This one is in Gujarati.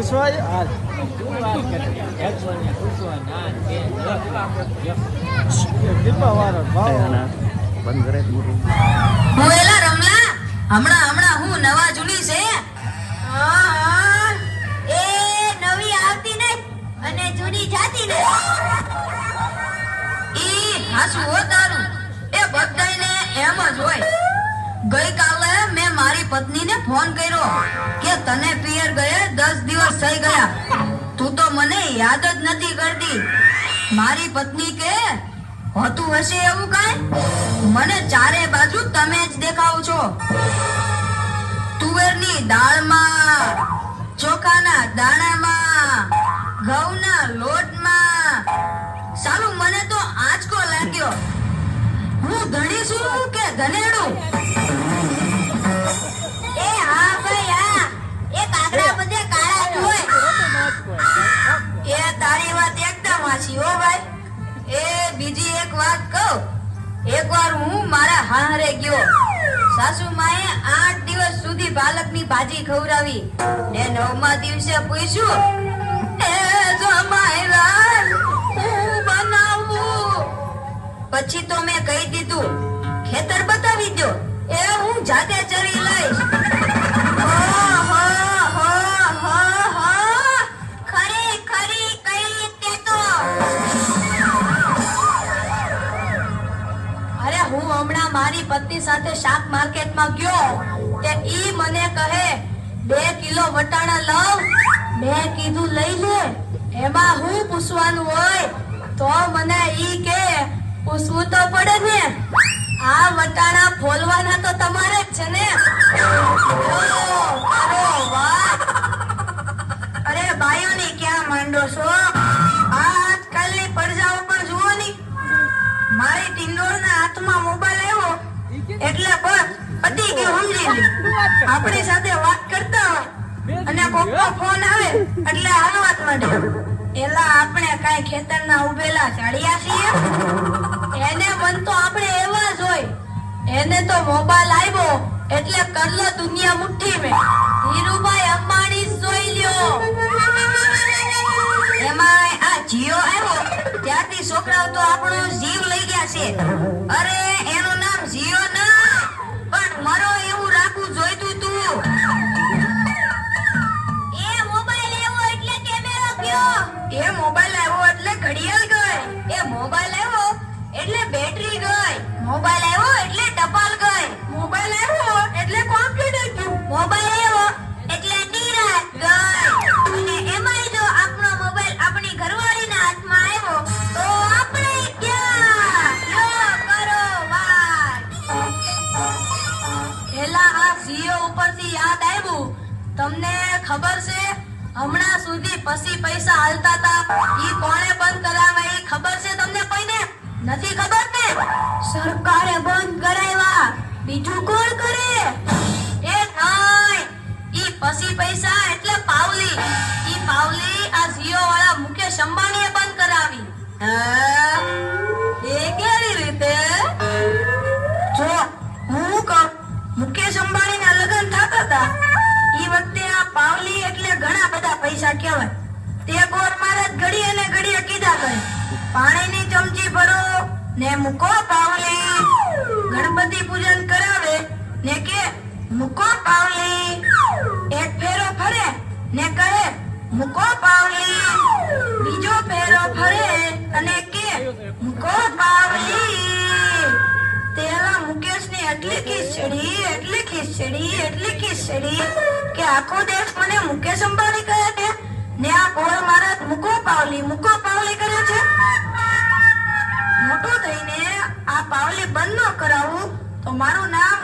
પૂછવા. હું એલા રમલા હમણાં હમણાં હું નવા જૂની છે. એ નવી આવતી નહીં અને જૂની જાતી નહીં ઈ હાસુ હો તારું. એ બધાયને એમ જ હોય. ગઈકાલે મેં મારી પત્નીને ફોન કર્યો કે તને પિયર ગયે દસ દિવસ થઈ ગયા. તું તો મને યાદ જ નથી કરતી. મારી પત્ની કે, હોતું હશે એવું કાંઈ? મને ચારે બાજુ તમે જ દેખાવ છો. તુવેરની દાળમાં, ચોખાના દાણામાં, ઘઉંના લોટમાં. સારું મને તો આંચકો લાગ્યો. હું ધણી છું કે ધનેડું? એકવાર હું મારા હારે ગયો. સાસુ માએ આઠ દિવસ સુધી પાલકની ભાજી ખવડાવી. ને નવમા દિવસે પૂછ્યું, એ હું બનાવું? પછી તો મેં કહી દીધું, ખેતર બતાવી દો એ હું જાતે ચરી લઈશ. હું મારી પત્ની સાથે શાક માર્કેટમાં ગયો તે ઈ મને કહે, બે કિલો વટાણા લઉં, મેં કીધું લઈ લે, એમાં હું પૂછવાનું હોય તો મને ઈ કે, પૂછવું તો પડે ને. આ વટાણા ફોલવાના તો તમારે એટલે બસ પતિ કે સમજી આપણી સાથે વાત કરતા હોય અને કોકનો ફોન આવે એટલે હાલવાત માંડે. એલા આપણે કાંઈ ખેતરના ઉભેલા ચાળિયા છીએ? એને મન તો આપણે એવા જ હોય. એને તો મોબાઈલ આવ્યો એટલે કરલો દુનિયા મુઠ્ઠી મેં. ધીરુભાઈ અંબાણી જોઈ લ્યો. એમાં આ જીઓ આવ્યો. ત્યારથી છોકરાઓ તો આપણો જીવ લઈ ગયા છે. અરે એનું નામ જીઓ એલા આ સીઓ ઉપરથી યાદ આવ્યું? તમને ખબર છે, હમણાં સુધી પસી પૈસા હાલતા હતા. ઈ કોણે બંધ કરાવ્યા ઈ ખબર છે તમને કોઈને? નથી ખબર ને સરકારે બંધ કરાવ્યા. બીજું કોણ કરે? એ નહીં ઈ પસી પૈસા એટલે પાવલી. ઈ પાવલી આ સીઓ વાળા મુકેશ અંબાણીએ બંધ કરાવી. હા? પૈસા કહેવાય તે ગોર મહારાજ ઘડી અને ઘડીએ કીધા કરે. પાણીની ચમચી ભરો ને મૂકો પાવલી. ગણપતિ પૂજન કરાવે ને કે મૂકો પાવલી. એક ફેરો ફરે ને કહે, મૂકો પાવલી. બીજો ફેરો ફરે અને કે, મૂકો પાવલી. એટલી ખીચડી એટલી ખીચડી એટલી ખીચડી. કે આખો દેશ મને મુકેશ અંબાણી કહે છે, ને આ ગોળ મારા મુકો પાવલી મુકો પાવલી કરે છે. મોટો થઈને આ પાવલી બંધ ન કરાવું, તો મારું નામ